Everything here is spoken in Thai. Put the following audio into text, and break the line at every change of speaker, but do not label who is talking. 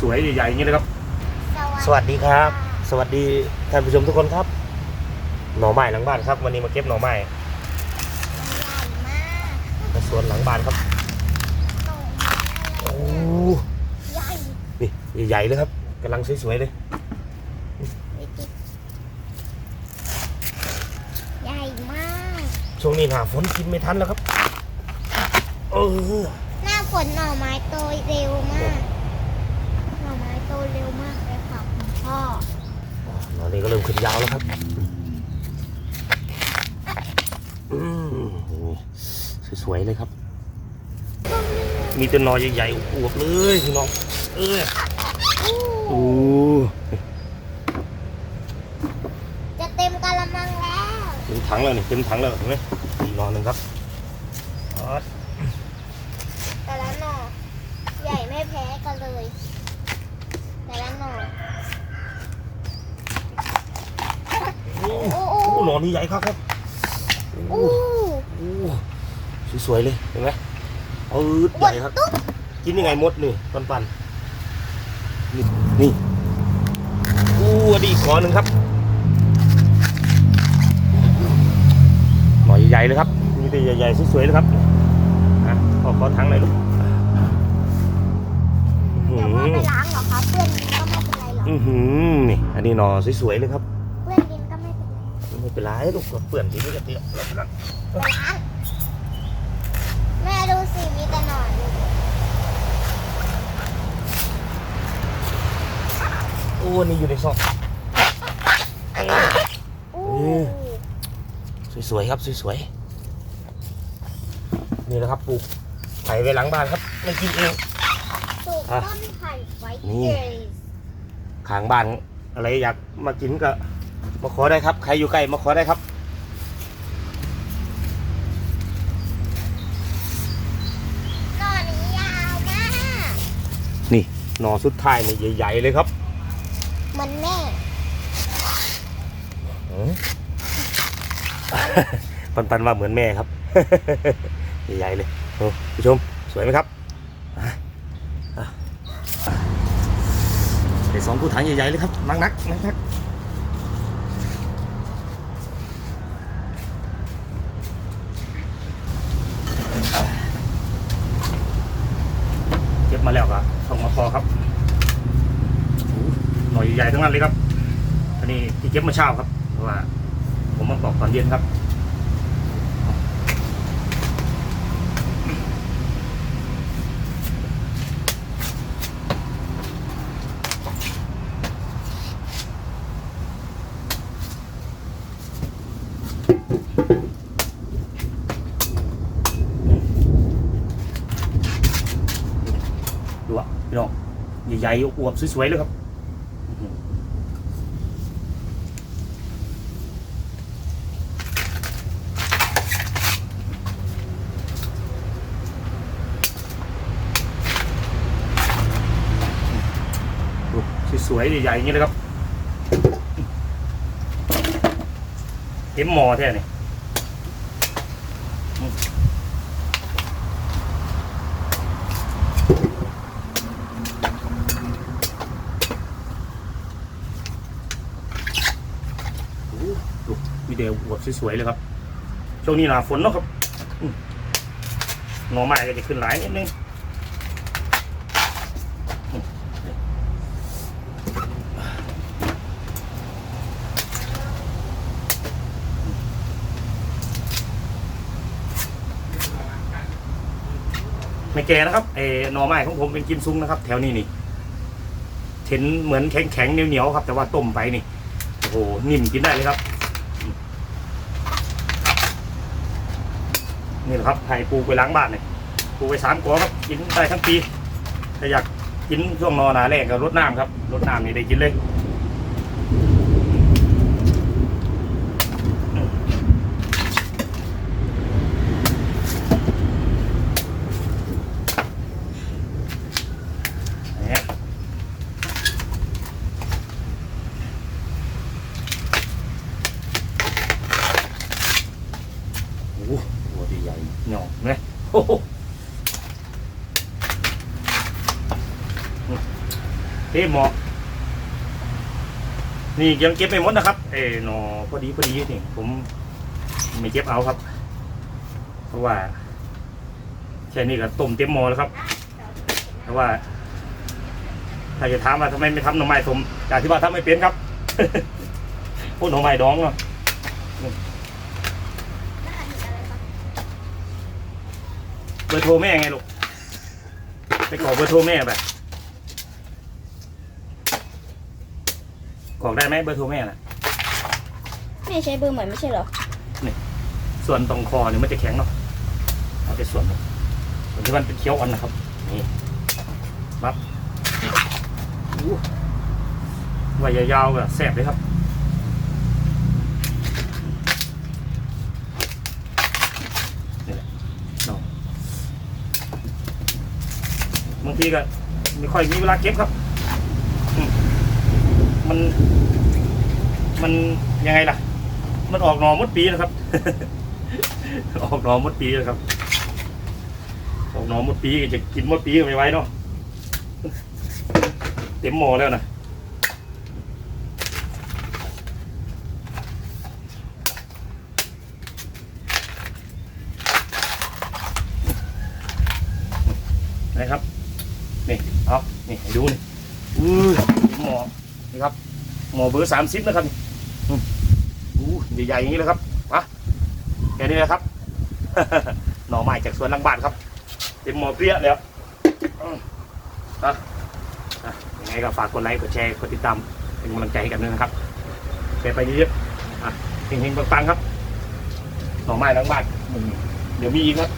สวยๆใหญ่ๆอย่างนี้เลยครับส
ส
วั
วั
ส
ส
ดี
ดี
ค
ค
รั
รับบสวัสดีท่านผู้ชมทุกคนครับ หน่อไม้หลังบ้านครับ วันนี้มาเก็บหน่อไม้
ใหญ่มาก
ในสวนหลังบ้านครับ
โตมาก
โอ้
ใหญ่
นี่ใหญ่ๆเลยครับกำลังสวยๆเลย
ใหญ่มาก
ช่วงนี้หนาฝนกินไม่ทันแล้วครับเออ
หน้าฝนหน่อไม้โตเร็วมากหน่อไม้ โตเร็วมากเลยค่ะคุณพ่อ
หน่อนี้ก็เริ่มขึ้นยาวแล้วครับอืมนี่สวยๆเลยครับ มีแต่หนอใหญ่ๆอวบๆเลยพี่น้องเออโอ้
จะเต็มกะละมังแล้ว
เต็มถังแล้วนี่เต็มถังแล้วเห็นไหมอีกหนอหนึ่งครับอ๋อ
แต่ละหน่อใหญ่ไม่แพ้กันเลย แต่ละหน่อ
โอ้
โอ้
โห
โอ้
หนอนนี่ใหญ่ครับครับโอ้
โอ้
โหสวยๆเลยเห็นไหมเอาให
บ
ญ่
ด
ครับ
ตุ๊บ
กินยังไงมดนี่ปันปันๆนี่นี่อู้อันนี้อีกหนอหนึ่งครับหน่อใหญ่ๆเลยครับมีแต่ใหญ่ๆสวยๆเลยครับอะขอขอถังหน่อยลูกอื้อ
เดี๋ยวพ่อ
หื
ไป
อ
ล้างเหรอคะเพื่อนดินก็ไม่เป็นไรหรอก
อื้อหือนี่อันนี้หนอสวยๆเลยครับ
ไม่เป็นไร
ลูกก็เปื่อนทีนี้ก็เตี้ยแล้วกัน
ไปล้างแม่ดูสิมีแต่หนอนอยู่
โอ้นี่อยู่ในซอก
อู้
สวยๆครับสวยๆนี่แหละครับปลูกไผ่ไว้หลังบ้านครับไม่กินเอง
ปลูก
อะ
ต้นไผ่ไว้
นี่
เย
ข้างบ้านอะไรอยากมากินก็ มาขอได้ครับ ใครอยู่ใกล้มาขอได้ครับ
หนอนนี้ยาวมาก
นี่หนอสุดท้ายนี่ใหญ่ๆเลยครับ
เหมือนแม่
อืม ปันๆว่าเหมือนแม่ครับ ใหญ่ๆเลยโอ้ผู้ชมสวยไหมครับอะอะเดี๋ยวสองผู้ถังใหญ่ๆเลยครับนักนักนักนักเก็บมาแล้วครับส่งมาพอครับโอ้ หน่อยใหญ่ทั้งนั้นเลยครับอันนี้ที่เก็บมาเช้าครับเพราะว่า ผมมาปอกตอนเย็นครับดูอะพี่น้องใหญ่ๆอวบๆสวยๆเลยครับ สวยๆใหญ่ๆอย่างนี้เลยครับเต็มหมอแท้นี่โอ้โหดู วิดีโออวบสวยๆเลยครับ ช่วงนี้หนาฝนเนาะครับอืมหน่อไม้ก็จะขึ้นหลายนิดนึงไม่แก่นะครับเออหน่อไม้ของผมเป็นกิมซุงนะครับ แถวนี้นี่เห็นเหมือนแข็งแข็งๆเหนียวๆครับ แต่ว่าต้มไปนี่โอ้โหนิ่มกินได้เลยครับ นี่แหละครับให้ปูไปล้างบ้านเนี่ยปูไปสามกอครับกินได้ทั้งปีถ้าอยากกินช่วงนอหนาแรกก็รดน้ำครับรดน้ำนี่ได้กินเลยโอ้โหตัวดีใหญ่หน่อ เห็นไหมโอ้โหมอนี่ยังเก็บไม่หมดนะครับ เอ้หนอพอดีพอดีนี่ผมไม่เก็บเอาครับ เพราะว่าแค่นี้ก็ต้มเต็มหม้อแล้วครับ เพราะว่า ถ้าจะถามว่าทำไมไม่ทำหน่อไม้สมจากที่ว่าทำไม่เป็นครับ พูดหน่อไม้ดองเนาะ
แล้วอันนี้อะไรคะ
เบอร์โทรแม่ไงลูก ไปกรอกเบอร์โทรแม่ไปกรอกได้ไหมเบอร์โทรแม่น่ะ
แม่ใช้เบอร์ใหม่ไม่ใช่เหรอ
ส่วนตรงคอเนี่ยมันจะแข็งเนาะเอาไปส่วนส่วนที่มันเป็นเคี้ยวอ่อนนะครับ นี่ปั๊บอู้ไว้ยาวๆก็แสบเลยครับ นี่แหละเนาะบางทีก็ไม่ค่อยมีเวลาเก็บครับ มัน มันยังไงล่ะ มันออกหนอมดปีนะครับ ออกหนอมดปีนะครับ ออกหนอมดปีจะกินมดปีก็ไม่ไว้เนาะ เต็มหม้อแล้วนะนะครับ นี่เอานี่ให้ดูนี่อู้หม้อ นี่ครับหมอเบอร์สามสิบนะครับอู้ใหญ่ๆอย่างนี้เลยครับมาแค่นี้นะครับหน่อไม้จากสวนลังบ้านครับเต็มหมอเปรี้ยแล้วอะยังไงก็ฝากกดไลค์กดแชร์กดติดตามเป็นกำลังใจให้กันด้วยนะครับแชร์ไปเยอะๆอะเฮงๆปังๆครับหน่อไม้ลังบ้านเดี๋ยวมีอีกครับ